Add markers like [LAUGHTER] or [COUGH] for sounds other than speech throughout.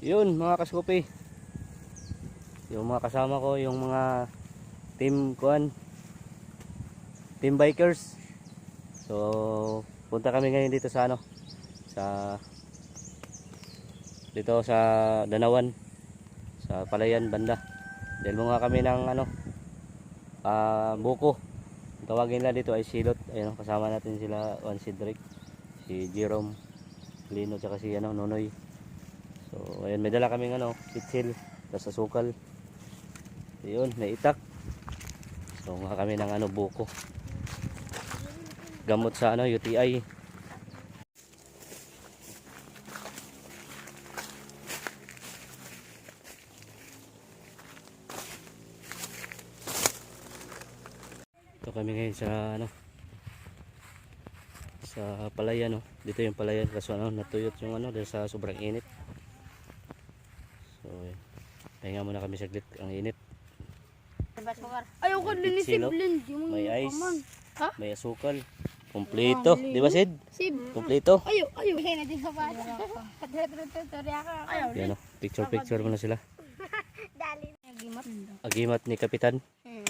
Yun mga kaskupi. Yung mga kasama ko, yung mga team kuan team bikers. So, punta kami ngayon dito sa ano sa dito sa Danawan sa Palayan banda. Dahil mga kami ng ano ah buko. Tawagin nila dito ay silot. Ayun, kasama natin sila Juan Cedric, si Jerome Lino tsaka si ano Nonoy. So, ayun, may dala kaming ano, pitsil, tapos asukal. Ayun, may. So, nga kami ng ano, buko. Gamot sa ano, UTI. Ito kami ngayon sa ano, sa palayan no. Dito yung palayan kaso ano, natuyot yung ano dahil sa sobrang init. So. Pahinga muna kami saglit ang init. Ayaw ko May linisip pitsilo, Lin. Yung May ice. Ha? may asukal. Kompleto, di ba Sid? Sib. Kompleto. Ayaw, ayaw. Kaya natin sa bata. Ayaw. Yan o, picture picture muna sila. [LAUGHS] Dali. Nagimat. Agimat ni Kapitan. Hmm.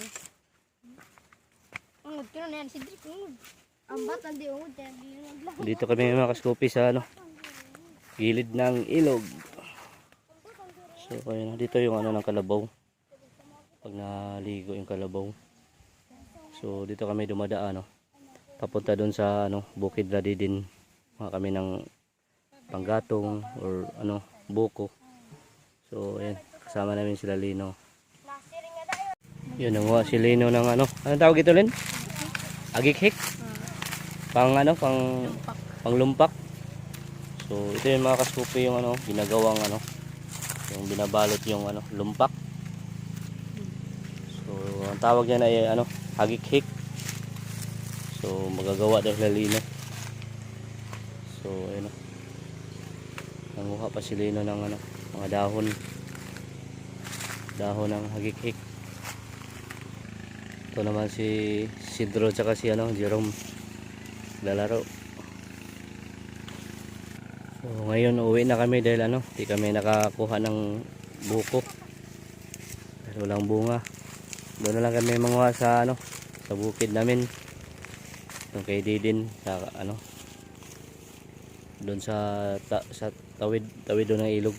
Ungod ko na yan si Drake. Ungod. Ang bata di ungod. Dito kami mga kaskopi sa ano, gilid ng ilog. So, ayun, dito yung ano ng kalabaw. Pag naligo yung kalabaw. So, dito kami dumadaan, no. Papunta doon sa ano, Bukid Ladidin. Mga kami ng panggatong or ano, buko. So, ayan, kasama namin sila Lino. Yun, nanguha si Lino ng ano, anong tawag ito, Lin? Agikhik? Pang ano, pang panglumpak. So, ito yung mga kaskupi yung ano, ginagawang ano, yung binabalot yung ano, lumpak. So, ang tawag niya ay ano, hagikhik. So, magagawa daw sila lino. So, ayun o. Nanguha pa si lino ng ano, mga dahon. Dahon ng hagikhik. Ito naman si Sidro tsaka si ano, Jerome. Lalaro. So, ngayon uwi na kami dahil ano, di kami nakakuha ng buko. Dahil walang bunga. Doon na lang kami manguha sa ano, sa bukid namin. Yung kay Didin sa ano doon sa ta, sa tawid tawid doon ng ilog.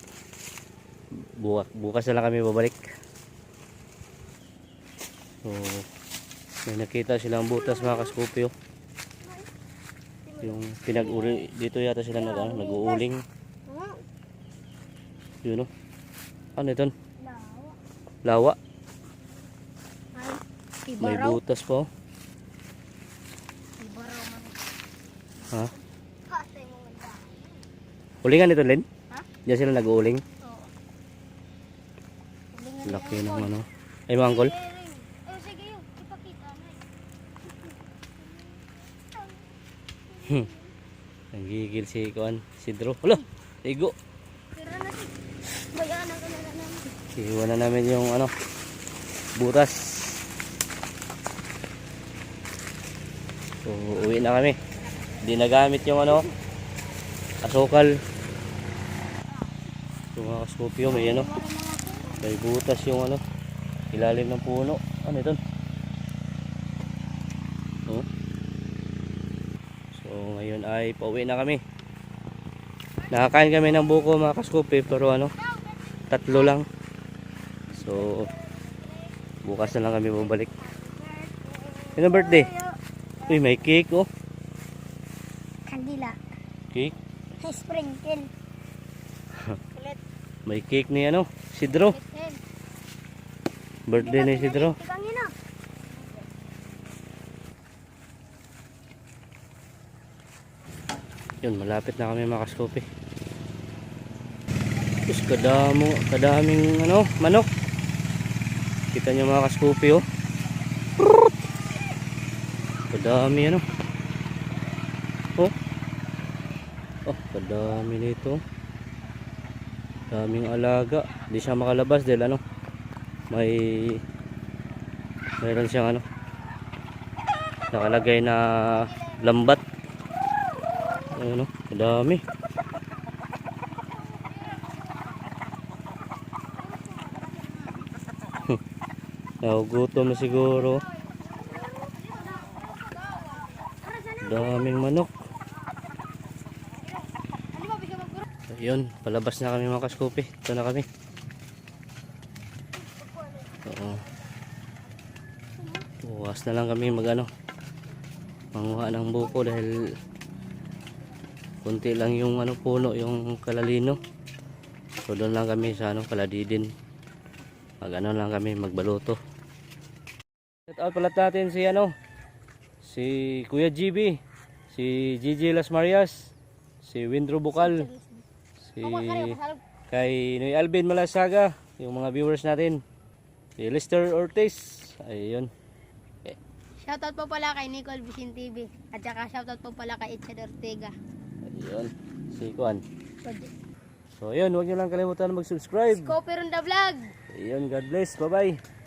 Bukas, bukas na lang kami babalik. So, may nakita silang butas mga kaskopyo. Yung pinag-uli dito yata sila nag ano, nag-uuling. Yun no. Ano ito? Lawa. May Ibaraw. butas pa oh. Ha? Ulingan ito, Len? Ha? Diyan sila nag-uuling. Laki ng ano. Ay, mga angkol. Oh, sige yun. Ipakita na. Hmm. Nanggigil si Kuan, si Drew. Wala, ligo. Iwan na namin yung ano, butas. So, uwi na kami. Hindi nagamit yung ano, asukal. So, mga kaskopyo, may ano, may butas yung ano, ilalim ng puno. Ano ito? Oh. So, ngayon ay pauwi na kami. Nakakain kami ng buko mga kaskopi, pero ano, tatlo lang. So, bukas na lang kami bumalik. Ano birthday? Uy, may cake oh. Kandila. Cake. Sprinkle. Kulit. [LAUGHS] May cake ni ano, Sidro. Birthday ni Sidro. Yun malapit na kami mga kaskopi. Tapos kadamo, kadaming ano, manok. Kita nyo mga oh. Kadami ano. Oh. Oh, kadami nito. Daming alaga. Hindi siya makalabas dahil ano. May mayroon siyang ano. Nakalagay na lambat. Ayan o, madami. Naugutom na siguro. Daming manok. Ayun, palabas na kami mga kaskupi. Ito na kami. Oo. Bukas na lang kami mag ano, manguha ng buko dahil kunti lang yung ano puno, yung kalalino. So doon lang kami sa ano kaladidin. Mag ano lang kami magbaluto. Shout out pala natin si ano si Kuya GB, si Gigi Las Marias, si Windro Bukal, si kay Noy Alvin Malasaga, yung mga viewers natin. Si Lester Ortiz. Ayun. Shoutout po pala kay Nicole Vicin TV. At saka shoutout po pala kay Itchad Ortega. Ayun. Si Kuan. So ayun, huwag niyo lang kalimutan mag-subscribe. Copper on the vlog! Ayun, God bless. Bye-bye.